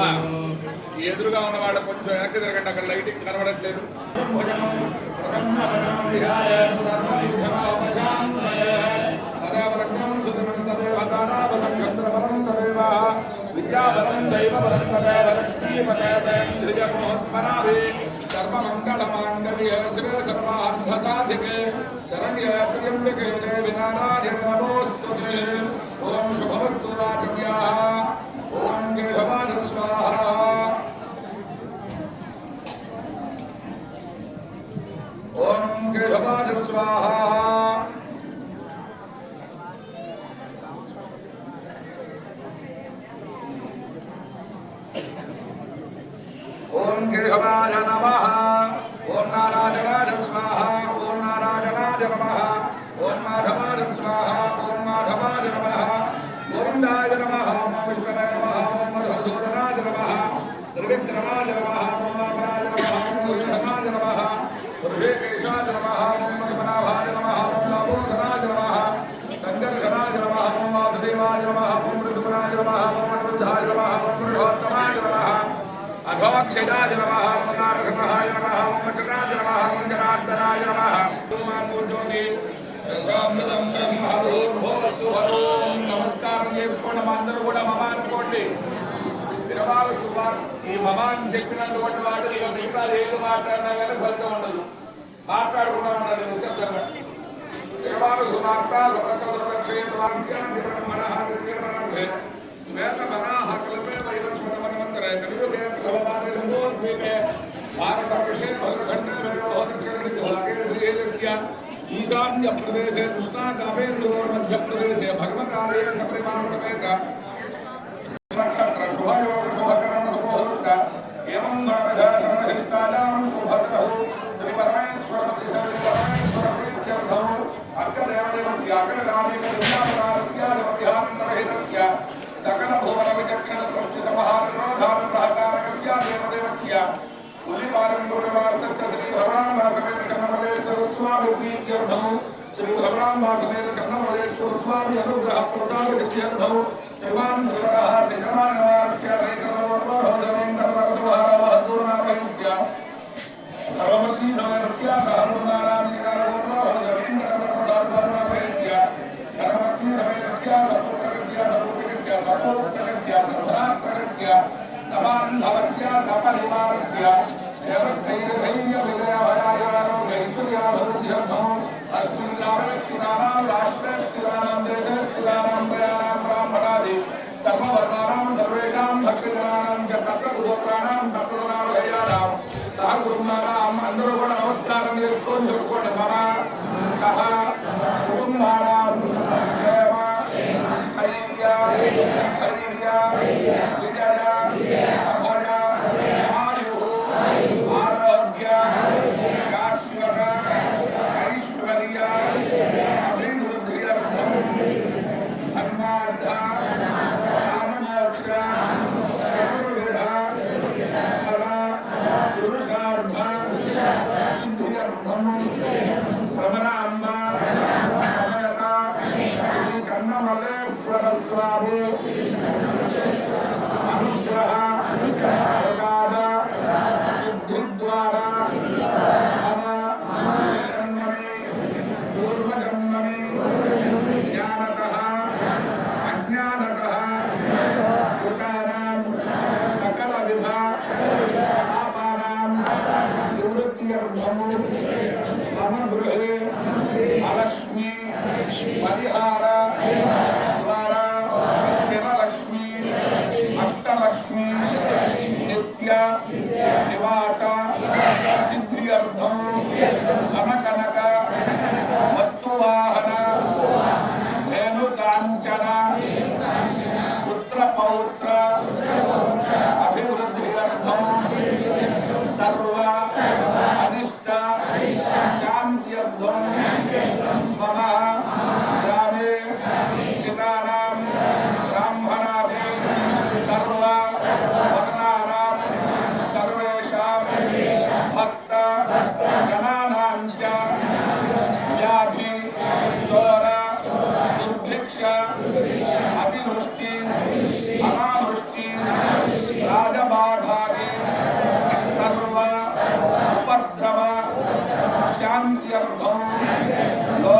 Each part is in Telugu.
వల్ల ఎదురుగా ఉన్న వాళ్ళు కొంచెం వెనక్కి తిరగండి అక్కడ లైటింగ్ కనబడట్లేదు విద్యాబలం దైవబలం తదేవ లక్ష్మీపదేవేంద్రియమో స్మరామి సర్వమంగళమాంగళ్యే శివే సర్వార్థసాధికే శరణ్యే త్రియంబికే దేవి నారాయణ నమోస్తుతే ఓం శుభమస్తు వాచమ్యాః ఓం కేశవాయ స్వాహా ఓం కేశవాయ స్వాహా ఓం నమ ఓం నారాయణాయ స్వాహ ఓం నారాయణాయ నమ ఓం మాధవాయ స్వాహ ఓం మాధవాయ నమ గోవిందాయ నమః ఓం విష్ణవే నమ ఓం మధుసూదనాయ నమ త్రివిక్రమాయ నమ ఓం వామనాయ నమః ఓం రుద్రమాయ నమః ఋషికేశాయ నమః ఓం పద్మనాభాయ నమః ఓం దామోదరాయ నమః సంకర్షణాయ నమః ఓం వాసుదేవాయ నమః ఓం ఋతుమనాయ నమః ఓం వృద్ధాయ నమః ఓం పురుషోత్తమాయ నమః అధోక్షజాయ నమ ఓం నారసింహాయ నమః ఓం మకరాయ నమః ఓం జనార్దనాయ నమః ఓమాంగోజ్యోతి రసామృతం బ్రహ్మభూర్భువస్సుహరోం నమస్కారం చేసుకోండి మా అందరూ కూడా మమ అనుకోండి. తిరుమల సుమార్ ఈ మమాన్ చెప్పినటువంటి వాడు ఇక మిగతా ఏది మాట్లాడినా కానీ ఫలితం ఉండదు. మాట్లాడకుండా ఉండాలి నిశ్శబ్దంగా తిరుమల సుమార్త సమస్త దుర్లక్షేత్వాస్యాన్ని मध्य प्रदेश कृष्णा कावेरी और मध्य స్వామి ప్రీత్యర్థౌ శ్రీ భ్రమరాంబాసమేత చన్నమలేశ్వర స్వామి అనుగ్రహ ప్రసాద విద్యర్థౌ శ్రీమాన్ శ్రీవరః శ్రీరమాణవారస్య రైతరోపరోధవేంద్రవరదూరనాభయస్య సర్వమతీ సమయస్య సమయస్య సర్వోత్తరస్య సర్వోత్తరస్య సర్వోత్తరస్య సపరివారస్య దేవస్థైర్ధైర్య విజయభయాయోగైశ్వర్యాభివృద్ధ్యర్థం అస్మిన్ రాష్ట్రే స్థితానాం దేశే స్థితానాం ప్రయాణాం బ్రాహ్మణాది సర్వవర్ణానాం సర్వేషాం భక్తజనానాం చ తత్వగోత్రాణాం తత్వనామయానాం సహ కుటుంబానాం అందరూ కూడా నమస్కారం చేసుకొని చెప్పుకోండి మన సహ మమ గృహే అలక్ష్మి పరిహార ద్వారా స్థిరలక్ష్మి అష్టలక్ష్మి నిత్య నివాస సిద్ధ్యర్థం కనకనక వస్తువాహన ధేనుకాంచన Lord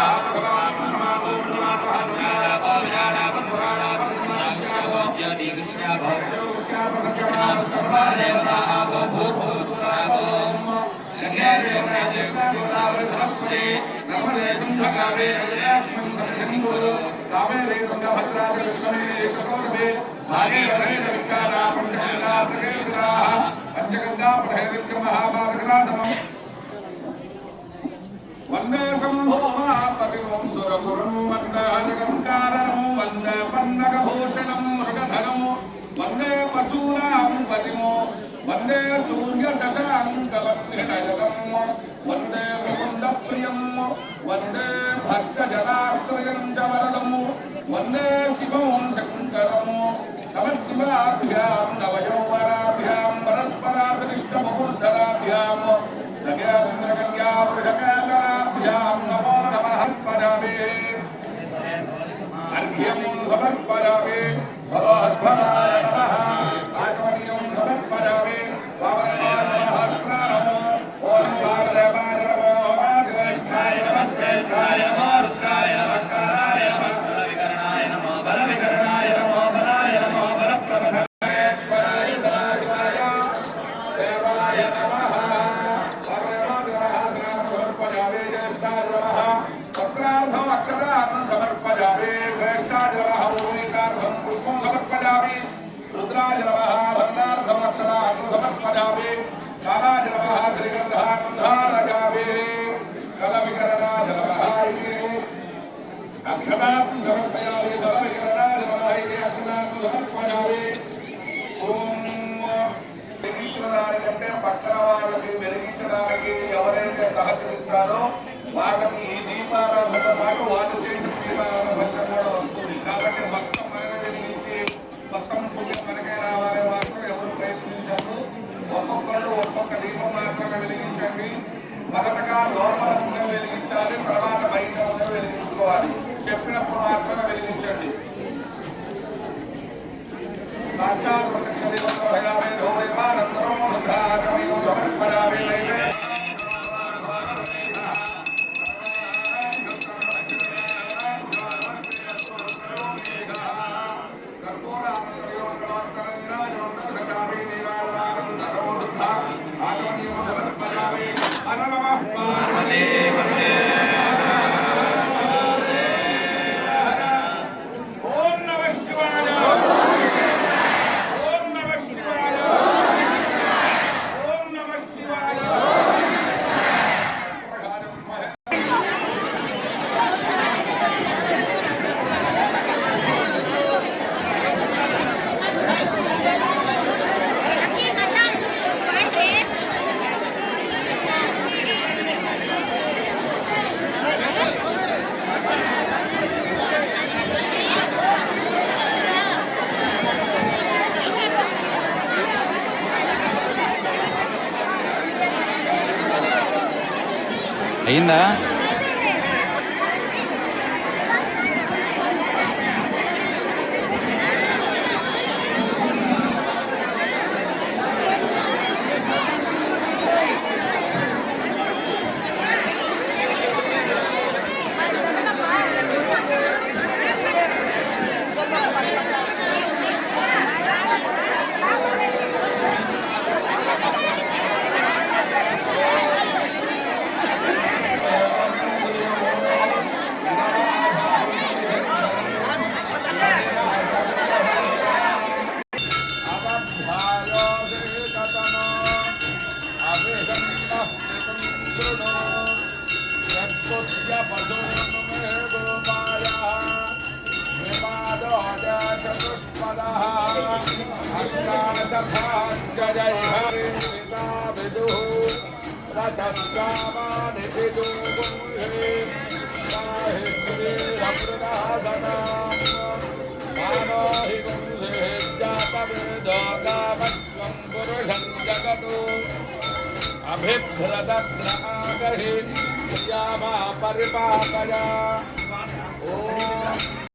వందే శంభోమాపతిం సురగురం వందే జగంకారణం వందే పన్నగభూషణం మృగధరం వందే పశూనాం పతిమో వందే సూర్య శశాంకవర్ణినయగం వందే ప్రియము వందే భక్త జలాశ్రయం జవరదము వందే శివం శంకరము నమ శివాభ్యాం నవయోవరాభ్యాం పరస్పరాసనిష్టమహుర్ధరాభ్యాం నగేంద్రగంగాభ్యాం నమో నమ పరమే. అర్ఘ్యం సమర్పరమే. ఘటాన్ని సమర్పయాలి గర్భకిరణాలు మహాయితే అసనాన్ని సమర్పయాలి ఓం వెలిగించడానికంటే పక్కన ఎవరైతే సహకరిస్తారో వాళ్ళకి ఈ దీపారాధన పాటు వాళ్ళు చేసిన దీపారాధన Amen. అయిందా అభిభ్రదగ్రహాగహి ప్రియామ పరిపాలయ